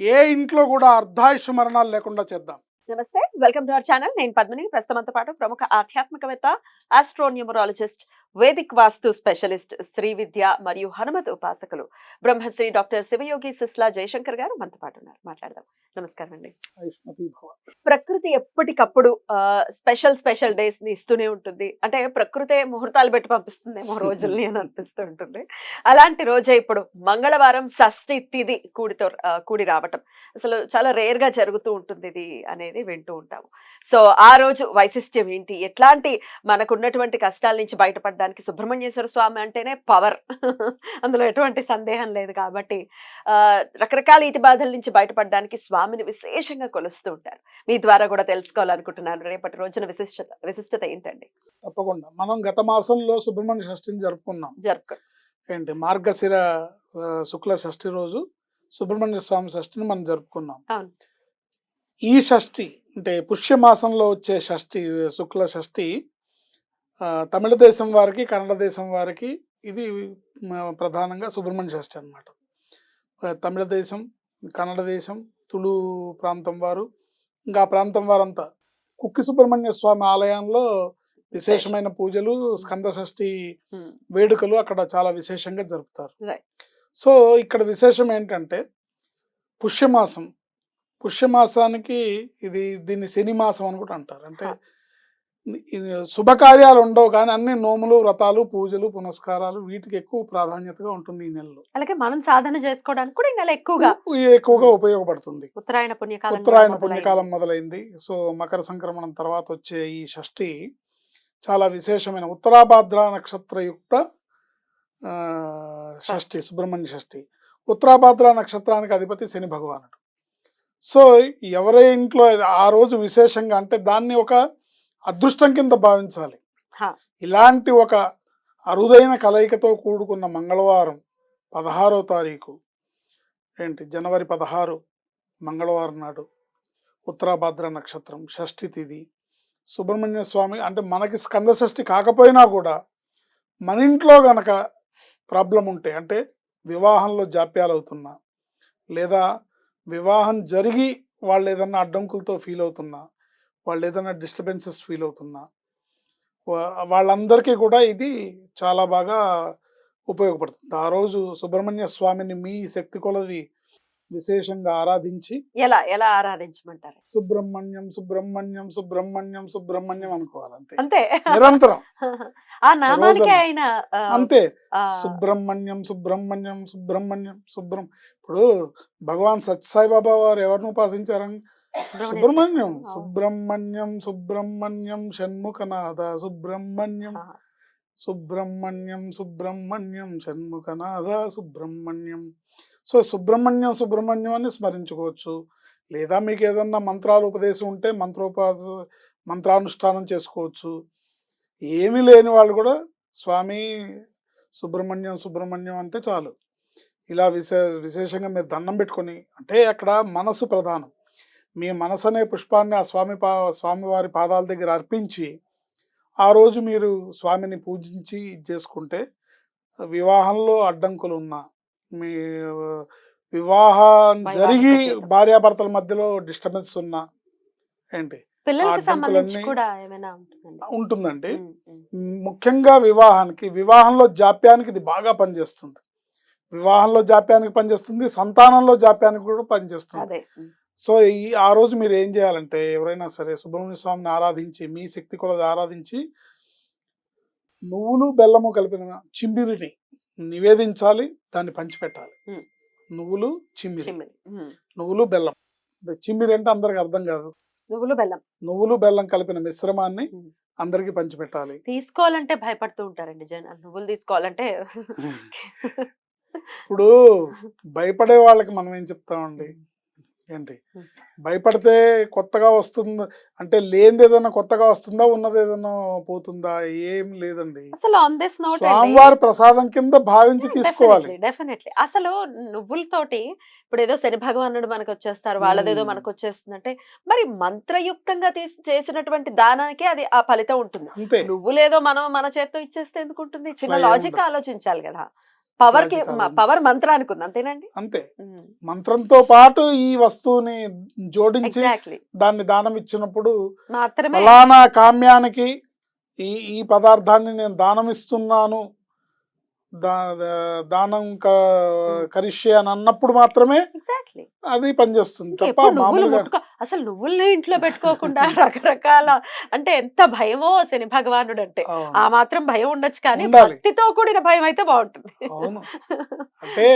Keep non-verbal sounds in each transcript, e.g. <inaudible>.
ఏ ఇంట్లో కూడా అర్ధాయుష్ మరణాలు లేకుండా చేద్దాం. నమస్తే వెల్కమ్ టు అవర్ ఛానల్. నేను పద్మిని ప్రస్తుతంతో పాటు ప్రముఖ ఆధ్యాత్మికవేత్త astronumerologist Vedic vastu specialist Shri Vidya మరియు హనుమత్ ఉపాసకులు బ్రహ్మశ్రీ డాక్టర్ శివయోగి సిస్లా జయశంకర్ గారు మనతో పాటు ఉన్నారు. మాట్లాడదాం. నమస్కారం అండి ప్రకృతి ఎప్పటికప్పుడు స్పెషల్ స్పెషల్ డేస్ని ఇస్తూనే ఉంటుంది. అంటే ప్రకృతే ముహూర్తాలు పెట్టి పంపిస్తుందేమో రోజుల్ని అని అనిపిస్తూ ఉంటుంది. అలాంటి రోజే ఇప్పుడు మంగళవారం షష్ఠి తిథి కూడితో కూడి రావటం. అసలు చాలా రేర్గా జరుగుతూ ఉంటుంది ఇది అనేది వింటూ ఉంటాము. సో ఆ రోజు వైశిష్ట్యం ఏంటి? ఎట్లాంటి మనకున్నటువంటి కష్టాల నుంచి బయటపడడానికి సుబ్రహ్మణ్యేశ్వర స్వామి అంటేనే పవర్. అందులో ఎటువంటి సందేహం లేదు కాబట్టి రకరకాల ఇటి బాధల నుంచి బయటపడడానికి స్వామిని విశేషంగా కొలుస్తూ ఉంటారు. మీ ద్వారా కూడా తెలుసుకోవాలనుకుంటున్నాను. రేపటి రోజున విశిష్టత విశిష్టత ఏంటండి? తప్పకుండా. మనం గత మాసంలో సుబ్రహ్మణ్య షష్ఠిని జరుపుకున్నాం. జరుపుకో ఏంటి? మార్గశిర శుక్ల షష్ఠి రోజు సుబ్రహ్మణ్య స్వామి షష్ఠిని మనం జరుపుకున్నాం. ఈ షష్ఠి అంటే పుష్యమాసంలో వచ్చే షష్ఠి శుక్ల షష్ఠి తమిళ దేశం వారికి కన్నడ దేశం వారికి ఇది ప్రధానంగా సుబ్రహ్మణ్య షష్ఠి అనమాట తమిళ దేశం కన్నడ దేశం తుళు ప్రాంతం వారు ఇంకా ఆ ప్రాంతం వారంతా కుక్కి సుబ్రహ్మణ్య స్వామి ఆలయంలో విశేషమైన పూజలు స్కంద షష్ఠి వేడుకలు అక్కడ చాలా విశేషంగా జరుపుతారు. సో ఇక్కడ విశేషం ఏంటంటే పుష్యమాసం. పుష్యమాసానికి ఇది దీన్ని శని మాసం అని కూడా అంటారు. అంటే శుభకార్యాలు ఉండవు కానీ అన్ని నోములు వ్రతాలు పూజలు పునస్కారాలు వీటికి ఎక్కువ ప్రాధాన్యతగా ఉంటుంది ఈ నెలలో. అలాగే మనం సాధన చేసుకోవడానికి కూడా ఈ నెల ఎక్కువగా ఎక్కువగా ఉపయోగపడుతుంది. ఉత్తరాయణ పుణ్యకాలం ఉత్తరాయణ. పుణ్యకాలం మొదలైంది. సో మకర సంక్రమణం తర్వాత వచ్చే ఈ షష్ఠి చాలా విశేషమైన ఉత్తరాభాద్ర నక్షత్రయుక్త షష్ఠి సుబ్రహ్మణ్య షష్ఠి. ఉత్తరాభాద్ర నక్షత్రానికి అధిపతి శని భగవానుడు. సో ఎవరి ఇంట్లో ఆ రోజు విశేషంగా అంటే దాన్ని ఒక అదృష్టం కింద భావించాలి. ఇలాంటి ఒక అరుదైన కలయికతో కూడుకున్న మంగళవారం పదహారో తారీఖు ఏంటి జనవరి పదహారు మంగళవారం నాడు ఉత్తరాభాద్ర నక్షత్రం షష్ఠి తిథి సుబ్రహ్మణ్య స్వామి అంటే మనకి స్కంద షష్ఠి కాకపోయినా కూడా మన ఇంట్లో గనక ప్రాబ్లం ఉంటే అంటే వివాహంలో జాప్యాలు అవుతున్నా లేదా వివాహం జరిగి వాళ్ళు ఏదన్నా అడ్డంకులతో ఫీల్ అవుతున్నా వాళ్ళు ఏదైనా డిస్టర్బెన్సెస్ ఫీల్ అవుతున్నా వాళ్ళందరికీ కూడా ఇది చాలా బాగా ఉపయోగపడుతుంది. ఆ రోజు సుబ్రహ్మణ్య స్వామిని మీ శక్తి కొలది విశేషంగా ఆరాధించి ఎలా ఎలా ఆరాధించమంటారు? సుబ్రహ్మణ్యం సుబ్రహ్మణ్యం సుబ్రహ్మణ్యం సుబ్రహ్మణ్యం అనుకోవాలి అంతే. అంతే నిరంతరం. ఆ నామానికి. ఆయన అంతే. సుబ్రహ్మణ్యం సుబ్రహ్మణ్యం సుబ్రహ్మణ్యం సుబ్రహ్మ ఇప్పుడు భగవాన్ సత్యసాయిబాబా వారు ఎవరిని ఉపాసించారని సుబ్రహ్మణ్యం. సుబ్రహ్మణ్యం. సుబ్రహ్మణ్యం షణ్ముఖనాథ. సుబ్రహ్మణ్యం. సుబ్రహ్మణ్యం సుబ్రహ్మణ్యం షణ్ముఖనాథ. సుబ్రహ్మణ్యం. సో సుబ్రహ్మణ్యం సుబ్రహ్మణ్యం అని స్మరించుకోవచ్చు. లేదా మీకు ఏదన్నా మంత్రాలు ఉపదేశం ఉంటే మంత్రోపాస మంత్రానుష్ఠానం చేసుకోవచ్చు. ఏమీ లేని వాళ్ళు కూడా స్వామి సుబ్రహ్మణ్యం సుబ్రహ్మణ్యం అంటే చాలు. ఇలా విశే విశేషంగా మీరు దండం పెట్టుకొని అంటే అక్కడ మనసు ప్రధానం. మీ మనసు అనే పుష్పాన్ని ఆ స్వామి పా స్వామివారి పాదాల దగ్గర అర్పించి ఆ రోజు మీరు స్వామిని పూజించి ఇది చేసుకుంటే వివాహంలో అడ్డంకులు ఉన్నా మీ వివాహం జరిగి భార్యాభర్తల మధ్యలో డిస్టర్బెన్స్ ఉన్నా ఏంటి? ఉంటుందండి. ముఖ్యంగా వివాహానికి వివాహంలో జాప్యానికి ఇది బాగా పనిచేస్తుంది. వివాహంలో జాప్యానికి పనిచేస్తుంది సంతానంలో జాప్యానికి కూడా పనిచేస్తుంది. సో ఈ ఆ రోజు మీరు ఏం చేయాలంటే ఎవరైనా సరే సుబ్రహ్మణ్య స్వామిని ఆరాధించి మీ శక్తి కొలది ఆరాధించి నువ్వులు బెల్లము కలిపిన చింబిరిని నివేదించాలి దాన్ని పంచిపెట్టాలి. నువ్వులు చిమ్మిరి. నువ్వులు బెల్లం. చిమ్మిరి అంటే అందరికి అర్థం కాదు. నువ్వులు బెల్లం. నువ్వులు బెల్లం కలిపిన మిశ్రమాన్ని. అందరికి పంచిపెట్టాలి. తీసుకోవాలంటే భయపడుతూ ఉంటారండి జనాలు నువ్వులు తీసుకోవాలంటే <laughs> ఇప్పుడు భయపడే వాళ్ళకి మనం ఏం చెప్తామండి? ఏంటి. భయపడితే కొత్తగా వస్తుంది అంటే లేనిది ఏదైనా కొత్తగా వస్తుందా ఉన్నది ఏదైనా పోతుందా? ఏం లేదండి. అసలు ఆన్ దిస్ నోట్ స్వామివారి ప్రసాదం కింద భావించి తీసుకోవాలి. డెఫినెట్లీ అసలు నువ్వులతోటి ఇప్పుడు ఏదో శని భగవానుడు మనకు వచ్చేస్తారు వాళ్ళదేదో. మనకు వచ్చేస్తుందంటే మరి మంత్రయుక్తంగా తీసి చేసినటువంటి దానానికే అది ఆ ఫలితం ఉంటుంది. నువ్వులేదో మనం మన చేత్తో ఇచ్చేస్తే ఎందుకు ఉంటుంది చిన్న లాజిక్. ఆలోచించాలి కదా. పవర్కి. పవర్ మంత్రానికి ఉంది. అంతేనండి? అంతే. మంత్రంతో పాటు ఈ వస్తువుని జోడించి దాన్ని దానం ఇచ్చినప్పుడు ఫలానా కామ్యానికి ఈ ఈ పదార్థాన్ని నేను దానం ఇస్తున్నాను దానం కరిష్యే అని అన్నప్పుడు మాత్రమే అది పనిచేస్తుంది. తప్ప మామూలుగా అసలు నువ్వుల్ని ఇంట్లో పెట్టుకోకుండా <laughs> రకరకాల అంటే ఎంత భయమో శని భగవానుడు అంటే. ఆ మాత్రం భయం ఉండొచ్చు కానీ. భక్తితో కూడిన భయం అయితే బాగుంటుంది. <laughs> అంటే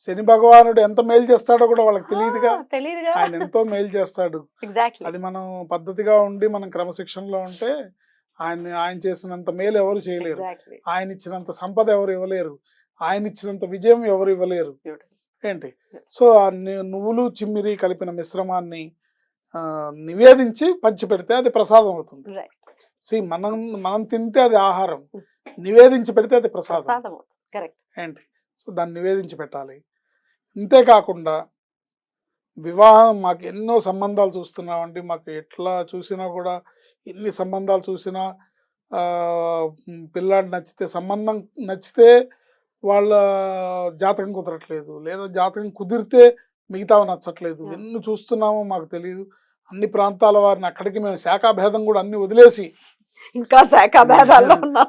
శని భగవానుడు ఎంత మేలు చేస్తాడో కూడా వాళ్ళకి తెలియదుగా. తెలియదుగా ఆయన ఎంతో మేలు చేస్తాడు. ఎగ్జాక్ట్లీ అది మనం పద్ధతిగా ఉండి మనం క్రమశిక్షణలో ఉంటే ఆయన ఆయన చేసినంత మేలు ఎవరు చేయలేరు. ఆయన ఇచ్చినంత సంపద ఎవరు ఇవ్వలేరు. ఆయన ఇచ్చినంత విజయం ఎవరు ఇవ్వలేరు. ఏంటి? సో నువ్వులు చిమ్మిరి కలిపిన మిశ్రమాన్ని నివేదించి పంచిపెడితే అది ప్రసాదం అవుతుంది. సి మనం మనం తింటే అది ఆహారం. నివేదించి పెడితే అది ప్రసాదం. ఏంటి? సో దాన్ని నివేదించి పెట్టాలి. అంతేకాకుండా వివాహం మాకు ఎన్నో సంబంధాలు చూస్తున్నామండి. మాకు ఎట్లా చూసినా కూడా ఎన్ని సంబంధాలు చూసినా పిల్లాడు నచ్చితే సంబంధం నచ్చితే వాళ్ళ జాతకం కుదరట్లేదు. లేదా జాతకం కుదిరితే మిగతావి నచ్చట్లేదు. Yeah. ఎన్ని చూస్తున్నామో మాకు తెలియదు అన్ని ప్రాంతాల వారిని అక్కడికి మేము శాఖాభేదం కూడా అన్ని వదిలేసి ఇంకా శాఖ భేదాల్లో <laughs> ఉన్నాం.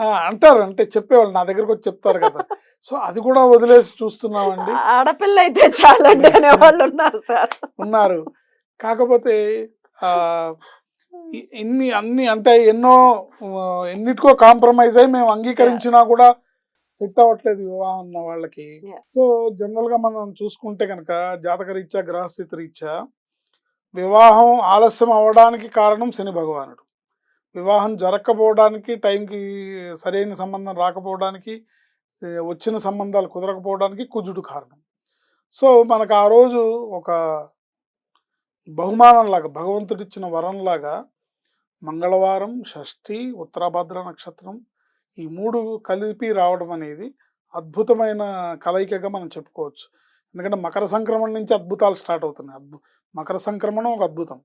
ఆ, అంటారు అంటే చెప్పేవాళ్ళు నా దగ్గరకు వచ్చి చెప్తారు కదా. సో అది కూడా వదిలేసి చూస్తున్నామండి. ఆడపిల్ల అయితే చాలండి అనే వాళ్ళు ఉన్నారు సార్. ఉన్నారు. కాకపోతే ఇన్ని అన్ని అంటే ఎన్నో ఎన్నిటికో కాంప్రమైజ్ అయ్యి మేము అంగీకరించినా కూడా సెట్ అవ్వట్లేదు వివాహం ఉన్న వాళ్ళకి. సో జనరల్గా మనం చూసుకుంటే కనుక జాతక రీత్యా గ్రహస్థితి రీత్యా వివాహం ఆలస్యం అవ్వడానికి కారణం శని భగవానుడు. వివాహం జరగకపోవడానికి టైంకి సరైన సంబంధం రాకపోవడానికి వచ్చిన సంబంధాలు కుదరకపోవడానికి కుజుడు కారణం. సో మనకు ఆ రోజు ఒక బహుమానంలాగా భగవంతుడిచ్చిన వరంలాగా మంగళవారం షష్ఠి ఉత్తరాభద్ర నక్షత్రం ఈ మూడు కలిపి రావడం అనేది అద్భుతమైన కలయికగా మనం చెప్పుకోవచ్చు. ఎందుకంటే మకర సంక్రమణ నుంచి అద్భుతాలు స్టార్ట్ అవుతున్నాయి. అద్భు మకర సంక్రమణం ఒక అద్భుతం.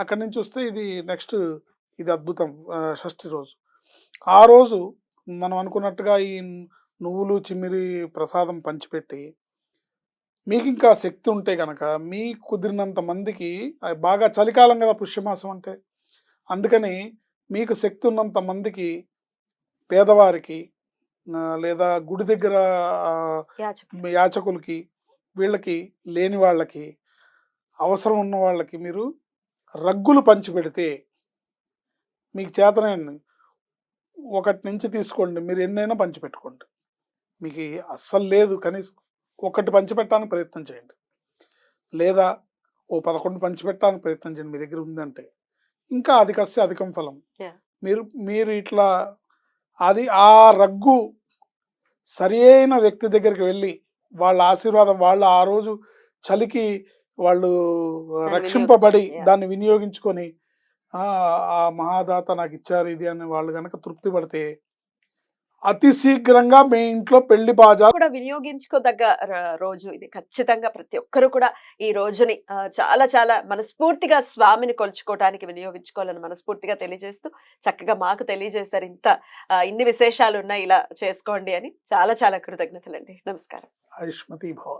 అక్కడి నుంచి వస్తే ఇది నెక్స్ట్ ఇది అద్భుతం షష్ఠి రోజు. ఆ రోజు మనం అనుకున్నట్టుగా ఈ నువ్వులు చిమ్మిరి ప్రసాదం పంచిపెట్టి మీకు ఇంకా శక్తి ఉంటే కనుక మీకు కుదిరినంత మందికి బాగా చలికాలం కదా పుష్యమాసం అంటే. అందుకని మీకు శక్తి ఉన్నంత మందికి పేదవారికి లేదా గుడి దగ్గర. యాచకులకి వీళ్ళకి లేని వాళ్ళకి అవసరం ఉన్న వాళ్ళకి మీరు రగ్గులు పంచిపెడితే మీకు చేతనండి ఒకటి నుంచి తీసుకోండి మీరు ఎన్నైనా పంచిపెట్టుకోండి మీకు అస్సలు లేదు కనీసం ఒకటి పంచిపెట్టడానికి ప్రయత్నం చేయండి. లేదా ఓ పదకొండు పంచిపెట్టడానికి ప్రయత్నం చేయండి మీ దగ్గర ఉందంటే. ఇంకా అధికస్య అధికం ఫలం. మీరు మీరు ఇట్లా అది ఆ రగ్గు సరి వ్యక్తి దగ్గరికి వెళ్ళి వాళ్ళ ఆశీర్వాదం వాళ్ళు ఆ రోజు చలికి వాళ్ళు రక్షింపబడి. దాన్ని వినియోగించుకొని ఆ ఆ మహాదాత నాకు ఇచ్చారు ఇది అని వాళ్ళు కనుక తృప్తి పడితే అతి శీఘ్రంగా మీ ఇంట్లో పెళ్ళి బాజా కూడా వినియోగించుకోదగ్గ రోజు ఇది. ఖచ్చితంగా ప్రతి ఒక్కరు కూడా ఈ రోజుని చాలా చాలా మనస్ఫూర్తిగా స్వామిని కొలుచుకోవడానికి వినియోగించుకోవాలని మనస్ఫూర్తిగా తెలియజేస్తూ చక్కగా మాకు తెలియజేశారు ఇంత ఇన్ని విశేషాలు ఉన్నాయి ఇలా చేసుకోండి అని. చాలా చాలా కృతజ్ఞతలండి. నమస్కారం. ఆయుష్మతి భవ